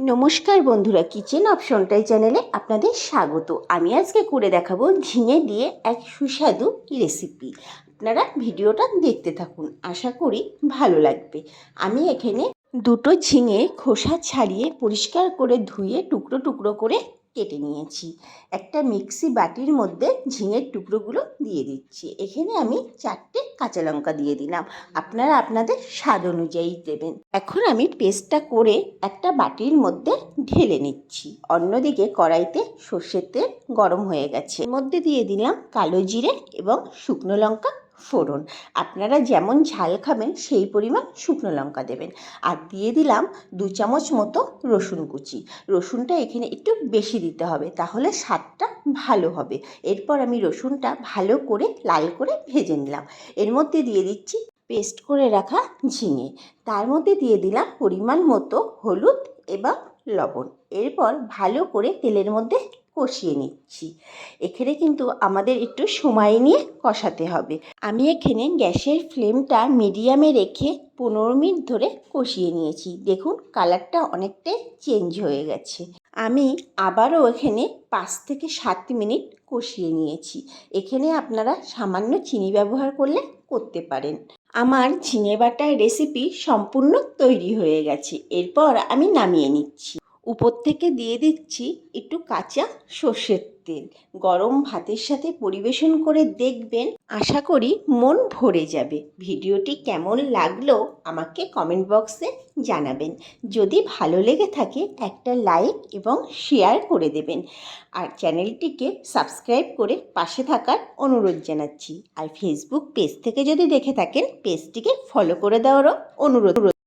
নমস্কার বন্ধুরা, কিচেন অপশনটাই চ্যানেলে আপনাদের স্বাগত। আমি আজকে করে দেখাবো ঝিঙে দিয়ে এক সুস্বাদু রেসিপি। আপনারা ভিডিওটা দেখতে থাকুন, আশা করি ভালো লাগবে। আমি এখানে দুটো ঝিঙে খোসা ছাড়িয়ে পরিষ্কার করে ধুয়ে টুকরো টুকরো করে কেটে নিয়েছি। একটা মিক্সি বাটির মধ্যে ঝিঙের টুকরোগুলো দিয়ে দিচ্ছি। এখানে আমি চারটে কাঁচা লঙ্কা দিয়ে দিলাম। আপনারা আপনাদের স্বাদ অনুযায়ী দেবেন। এখন আমি পেস্টটা করে একটা বাটির মধ্যে ঢেলে নিচ্ছি। অন্যদিকে কড়াইতে সর্ষের তেল গরম হয়ে গেছে। মধ্যে দিয়ে দিলাম কালো জিরে এবং শুকনো লঙ্কা ফোড়ন। আপনারা যেমন ঝাল খাবেন, সেই পরিমাণ শুকনো লঙ্কা দেবেন। আর দিয়ে দিলাম দু চামচ মতো রসুন কুচি। রসুনটা এখানে একটু বেশি দিতে হবে, তাহলে স্বাদটা ভালো হবে। এরপর আমি রসুনটা ভালো করে, লাল করে ভেজে নিলাম। এর মধ্যে দিয়ে দিচ্ছি পেস্ট করে রাখা ঝিঙে। তার মধ্যে দিয়ে দিলাম পরিমাণ মতো হলুদ এবং লবণ। এরপর ভালো করে তেলের মধ্যে কষিয়ে নিচ্ছি। এখানে কিন্তু আমাদের একটু সময় নিয়ে কষাতে হবে। আমি এখানে গ্যাসের ফ্লেমটা মিডিয়ামে রেখে পনেরো মিনিট ধরে কষিয়ে নিয়েছি। দেখুন, কালারটা অনেকটাই চেঞ্জ হয়ে গেছে। আমি আবারও এখানে পাঁচ থেকে সাত মিনিট কষিয়ে নিয়েছি। এখানে আপনারা সামান্য চিনি ব্যবহার করলে করতে পারেন। আমার ঝিঙে বাটার রেসিপি সম্পূর্ণ তৈরি হয়ে গেছে। এরপর আমি নামিয়ে নিচ্ছি। উপর থেকে দিয়ে দিচ্ছি একটু কাঁচা সর্ষের তেল। গরম ভাতের সাথে পরিবেশন করে দেখবেন। আশা করি মন ভরে যাবে। ভিডিওটি কেমন লাগল আমাকে কমেন্ট বক্সে জানাবেন। যদি ভালো লেগে থাকে একটা লাইক এবং শেয়ার করে দেবেন। আর চ্যানেলটিকে সাবস্ক্রাইব করে পাশে থাকার অনুরোধ জানাচ্ছি। আর ফেসবুক পেজ থেকে যদি দেখে থাকেন, পেজটিকে ফলো করে দেওয়ারও অনুরোধ